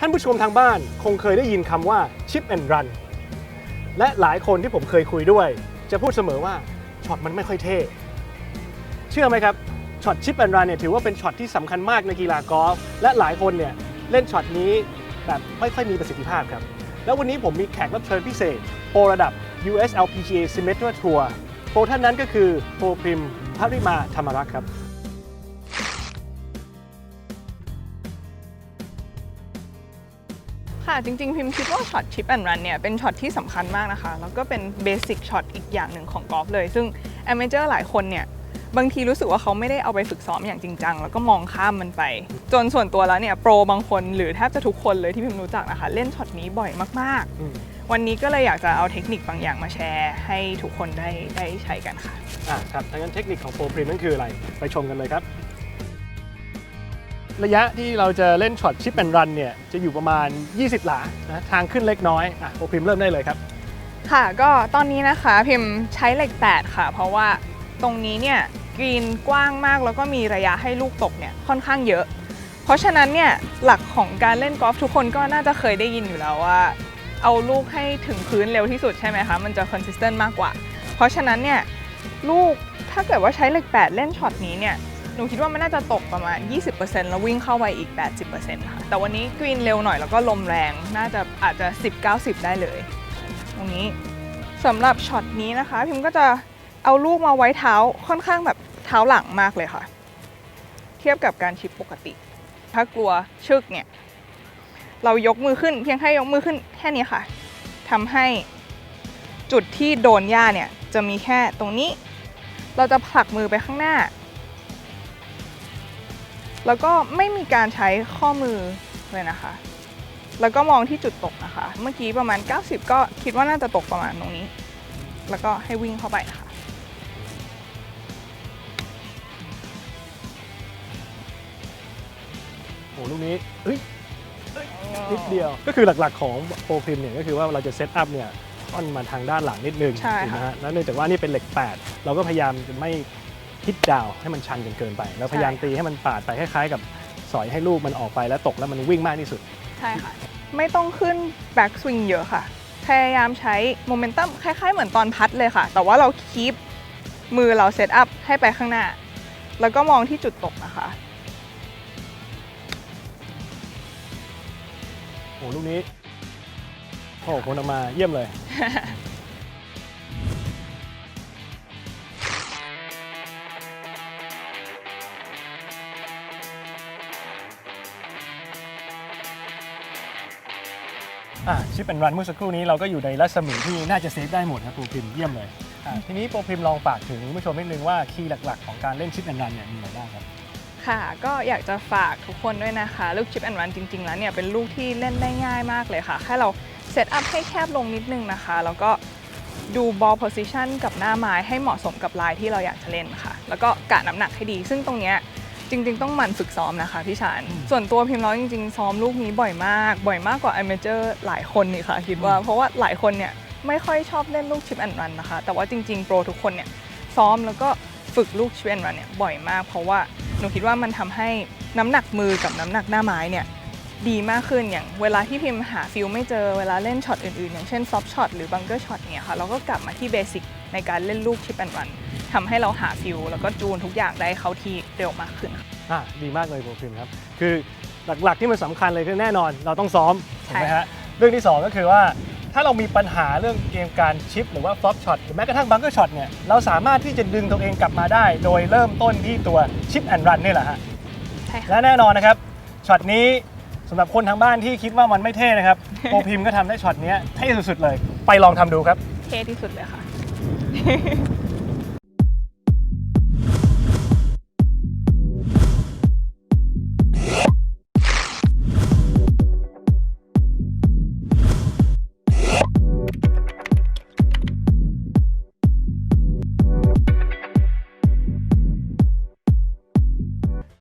ท่านผู้ชมทางบ้านคงเคยได้ยินคำว่า chip and run และหลายคนที่ผมเคยคุยด้วย จะพูดเสมอว่าช็อตมันไม่ค่อยเท่ เชื่อไหมครับช็อต chip and run เนี่ยถือว่าเป็นช็อตที่สำคัญมากในกีฬากอล์ฟและหลายคนเนี่ยเล่นช็อตนี้แบบไม่ค่อยมีประสิทธิภาพครับ แล้ววันนี้ผมมีแขกรับเชิญพิเศษ โปรระดับ US LPGA Symetra Tour โปรท่านนั้นก็คือโปรพริมพริมาธรรมรักษ์ครับ ค่ะ จริงๆ พิมพ์คิดว่าช็อตชิปแอนด์รันเนี่ยเป็นช็อตที่สำคัญมากนะคะ แล้วก็เป็นเบสิกช็อตอีกอย่างหนึ่งของกอล์ฟเลย ซึ่งแอมเมเจอร์หลายคนเนี่ยบางทีรู้สึกว่าเขาไม่ได้เอาไปฝึกซ้อมอย่างจริงจัง แล้วก็มองข้ามมันไป จนส่วนตัวแล้วเนี่ยโปรบางคนหรือแทบจะทุกคนเลยที่พิมรู้จักนะคะ เล่นช็อตนี้บ่อยมากอืมๆ วันนี้ก็เลยอยากจะเอาเทคนิคบางอย่างมาแชร์ ให้ทุกคนได้ได้ใช้กันค่ะ อะครับดังนั้นเทคนิคของโปรพริมนั่นคืออะไร ไปชมกันเลยครับ ระยะที่เราจะเล่นช็อตชิปแอนรันเนี่ยจะอยู่ประมาณ 20 หลานะทางขึ้นเล็กน้อยอะโปรพริมเริ่มได้เลยครับ ค่ะก็ตอนนี้นะคะพิมพ์ใช้เหล็ก 8 ค่ะ เพราะว่าตรงนี้เนี่ยกรีนกว้างมากแล้วก็มีระยะให้ลูกตกเนี่ยค่อนข้างเยอะ เพราะฉะนั้นเนี่ยหลักของการเล่นกอล์ฟทุกคนก็น่าจะเคยได้ยินอยู่แล้วว่า เอาลูกให้ถึงพื้นเร็วที่สุดใช่ไหมคะมันจะ consistent มากกว่า เพราะฉะนั้นเนี่ยลูกถ้าเกิดว่าใช้เหล็ก 8 เล่นช็อตนี้เนี่ย หนูคิดว่ามันน่าจะตกประมาณ 20%แล้ววิ่งเข้าไปอีก 80%ค่ะ แต่วันนี้กรีนเร็วหน่อยแล้วก็ลมแรง น่าจะอาจจะ 10-90 ได้เลย ตรงนี้สำหรับช็อตนี้นะคะ พิมก็จะเอาลูกมาไว้เท้าค่อนข้างแบบเท้าหลังมากเลยค่ะ เทียบกับการชิปปกติ ถ้ากลัวชึกเนี่ย เรายกมือขึ้นเพียงแค่ยกมือขึ้นแค่นี้ค่ะทำให้จุดที่โดนหญ้าเนี่ยจะมีแค่ตรงนี้ เราจะผลักมือไปข้างหน้า แล้วก็ไม่มีการใช้ข้อมือเลยนะคะ แล้วก็มองที่จุดตกนะคะ เมื่อกี้ประมาณ 90 ก็คิดว่าน่าจะตกประมาณตรงนี้ แล้วก็ให้วิ่งเข้าไปค่ะโอ้ลูกนี้เฮ้ยนิดเดียว ก็คือหลักๆของโปรพริมเนี่ยก็คือว่าเราจะเซตอัพเนี่ยค่อนมาทางด้านหลังนิดนึงใช่ถูกไหมค่ะฮะแล้วเนื่องจากว่านี่เป็นเหล็ก 8 เราก็พยายามจะไม่ ฮิตดาวให้มันชันจนเกินไปเราพยายามตีให้มันปาดไปคล้ายๆ กับสอยให้ลูกมันออกไปแล้วตกแล้วมันวิ่งมากที่สุด ใช่ค่ะ ไม่ต้องขึ้นแบ็กสวิงเยอะค่ะ พยายามใช้โมเมนตัมคล้ายๆ เหมือนตอนพัดเลยค่ะ แต่ว่าเราคีปมือเราเซตอัพให้ไปข้างหน้า แล้วก็มองที่จุดตกนะคะโอ้ลูกนี้โอ้คนออกมาเยี่ยมเลย อะชิปแอนรันเมื่อสักครู่นี้เราก็อยู่ในรัศมีที่น่าจะเซฟได้หมดครับโปรพิมเยี่ยมเลยอะทีนี้โปรพิมลองฝากถึงผู้ชมนิดนึงว่าคีย์หลักๆ ของการเล่นชิปแอนรันเนี่ยมีอะไรบ้างครับค่ะ ก็อยากจะฝากทุกคนด้วยนะคะ ลูกชิปแอนวันจริง ๆ แล้วเนี่ยเป็นลูกที่เล่นได้ง่ายมากเลยค่ะ แค่เราเซตอัพให้แคบลงนิดนึงนะคะ แล้วก็ดูบอลโพซิชันกับหน้าไม้ให้เหมาะสมกับลายที่เราอยากจะเล่นค่ะ แล้วก็กะน้ำหนักให้ดี ซึ่งตรงเนี้ย จริง ๆ ต้องหมั่นฝึกซ้อมนะคะพี่ชานส่วนตัวพิมพ์แล้วจริง ๆ ซ้อมลูกนี้บ่อยมาก บ่อยมากกว่า a อเมเจอร์หลายคนนี่ค่ะคิดว่าเพราะว่าหลายคนเนี่ยไม่ค่อยชอบเล่นลูกชิปแอนรันนะคะ แต่ว่าจริง ๆ โปรทุกคนเนี่ยซ้อมแล้วก็ฝึกลูกชิปแอนรันเนี่ยบ่อยมาก เพราะว่าหนูคิดว่ามันทำให้น้ำหนักมือกับน้ำหนักหน้าไม้เนี่ยดีมากขึ้นอย่างเวลาที่พิมพ์หาฟิลไม่เจอเวลาเล่นช็อตอื่นๆ อย่างเช่นซอฟช็อตหรือบังเกอร์ช็อตเนี่ยค่ะเราก็กลับมาที่เบสิกในการเล่นลูกชิปแอนรัน ทำให้เราหาฟิลแล้วก็จูนทุกอย่างได้เข้าที่เร็วมากขึ้นค่ะอะดีมากเลยโปรพริมครับ คือหลักๆที่มันสำคัญเลยคือแน่นอนเราต้องซ้อมถูกไหมใช่ฮะเรื่องที่ 2 ก็คือว่า ถ้าเรามีปัญหาเรื่องเกมการชิป หรือว่าฟลอปช็อตหรือแม้กระทั่งบังเกอร์ช็อตเนี่ยเราสามารถที่จะดึงตัวเองกลับมาได้ โดยเริ่มต้นที่ตัวชิปแอนด์รันนี่แหละฮะใช่ค่ะ และแน่นอนนะครับช็อตนี้สำหรับคนทางบ้านที่คิดว่ามันไม่เท่นะครับ โปรพริมก็ทำได้ช็อตเนี้ยเท่สุดๆเลย ไปลองทำดูครับ เท่ที่สุดเลยค่ะ